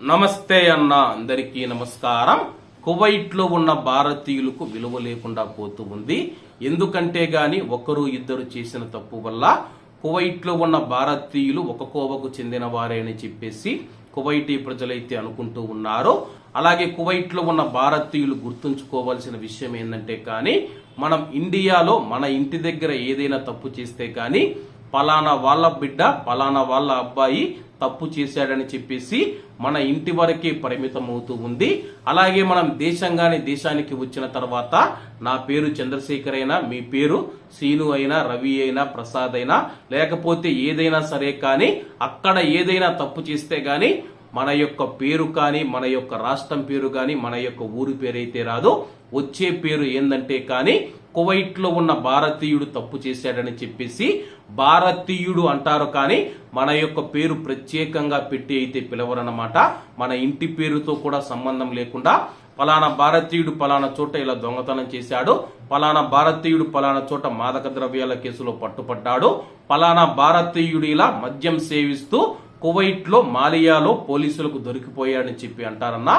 నమస్తే అన్న అందరికీ నమస్కారం. కువైట్లో ఉన్న భారతీయులకు విలువ లేకుండా పోతూ ఉంది. ఎందుకంటే గాని ఒకరు ఇద్దరు చేసిన తప్పు వల్ల కువైట్లో ఉన్న భారతీయులు ఒక కోవకు చెందిన వారే అని చెప్పేసి కువైటీ ప్రజలైతే అనుకుంటూ ఉన్నారు. అలాగే కువైట్లో ఉన్న భారతీయులు గుర్తుంచుకోవాల్సిన విషయం ఏంటంటే కానీ మనం ఇండియాలో మన ఇంటి దగ్గర ఏదైనా తప్పు చేస్తే కానీ పలానా వాళ్ళ బిడ్డ పలానా వాళ్ళ అబ్బాయి తప్పు చేశాడని చెప్పేసి మన ఇంటి వరకే పరిమితం అవుతూ ఉంది. అలాగే మనం దేశంగానే దేశానికి వచ్చిన తర్వాత నా పేరు చంద్రశేఖర్ అయినా మీ పేరు సీను అయినా రవి అయినా ప్రసాద్ అయినా లేకపోతే ఏదైనా సరే కానీ అక్కడ ఏదైనా తప్పు చేస్తే కానీ మన యొక్క పేరు కానీ మన యొక్క రాష్ట్రం పేరు కానీ మన యొక్క ఊరి పేరు అయితే రాదు వచ్చే పేరు ఏందంటే కానీ కువైట్లో ఉన్న భారతీయుడు తప్పు చేశాడని చెప్పేసి భారతీయుడు అంటారు కానీ మన యొక్క పేరు ప్రత్యేకంగా పెట్టి అయితే పిలవరన్నమాట. మన ఇంటి పేరుతో కూడా సంబంధం లేకుండా పలానా భారతీయుడు పలానా చోట ఇలా దొంగతనం చేశాడు పలానా భారతీయుడు పలానా చోట మాదక ద్రవ్యాల కేసులో పట్టుపడ్డాడు పలానా భారతీయుడు ఇలా మద్యం సేవిస్తూ కువైట్లో మాలియాలో పోలీసులకు దొరికిపోయాడని చెప్పి అంటారన్న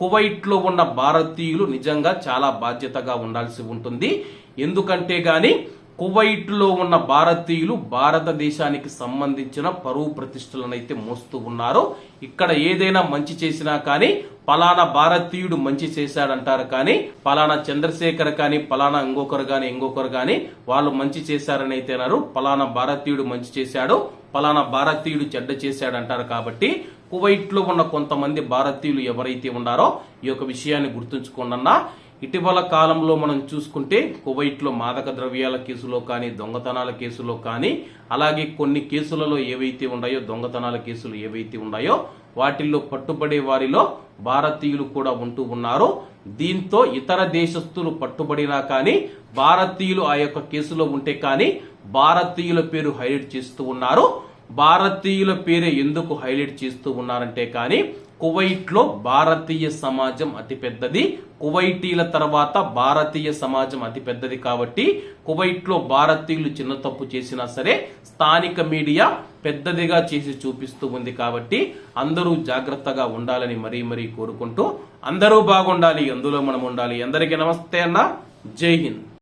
కువైట్లో ఉన్న భారతీయులు నిజంగా చాలా బాధ్యతగా ఉండాల్సి ఉంటుంది. ఎందుకంటే కానీ కువైట్లో ఉన్న భారతీయులు భారతదేశానికి సంబంధించిన పరువు ప్రతిష్టలనైతే మోస్తూ ఉన్నారు. ఇక్కడ ఏదైనా మంచి చేసినా కానీ పలానా భారతీయుడు మంచి చేశాడంటారు కానీ పలానా చంద్రశేఖర్ కానీ పలానా ఇంకొకరు కానీ ఇంకొకరు కానీ వాళ్ళు మంచి చేశారని అయితే అన్నారు. పలానా భారతీయుడు మంచి చేశాడు పలానా భారతీయుడు చెడ్డ చేశాడంటారు కాబట్టి కువైట్లో ఉన్న కొంతమంది భారతీయులు ఎవరైతే ఉన్నారో ఈ యొక్క విషయాన్ని గుర్తుంచుకోండి ఇటీవల కాలంలో మనం చూసుకుంటే కువైట్లో మాదక ద్రవ్యాల కేసులో కానీ దొంగతనాల కేసులో కానీ అలాగే కొన్ని కేసులలో ఏవైతే ఉన్నాయో దొంగతనాల కేసులు ఏవైతే ఉన్నాయో వాటిల్లో పట్టుబడే వారిలో భారతీయులు కూడా ఉంటూ ఉన్నారు. దీంతో ఇతర దేశస్తులు పట్టుబడినా కానీ భారతీయులు ఆ యొక్క కేసులో ఉంటే కానీ భారతీయుల పేరు హైలైట్ చేస్తూ ఉన్నారు. భారతీయుల పేరు ఎందుకు హైలైట్ చేస్తూ ఉన్నారంటే కానీ కువైట్లో భారతీయ సమాజం అతి పెద్దది కువైటీల తర్వాత భారతీయ సమాజం అతి పెద్దది కాబట్టి కువైట్లో భారతీయులు చిన్న తప్పు చేసినా సరే స్థానిక మీడియా పెద్దదిగా చేసి చూపిస్తూ ఉంది కాబట్టి అందరూ జాగ్రత్తగా ఉండాలని మరీ మరీ కోరుకుంటూ అందరూ బాగుండాలి అందులో మనం ఉండాలి. అందరికీ నమస్తే అన్న. జై హింద్.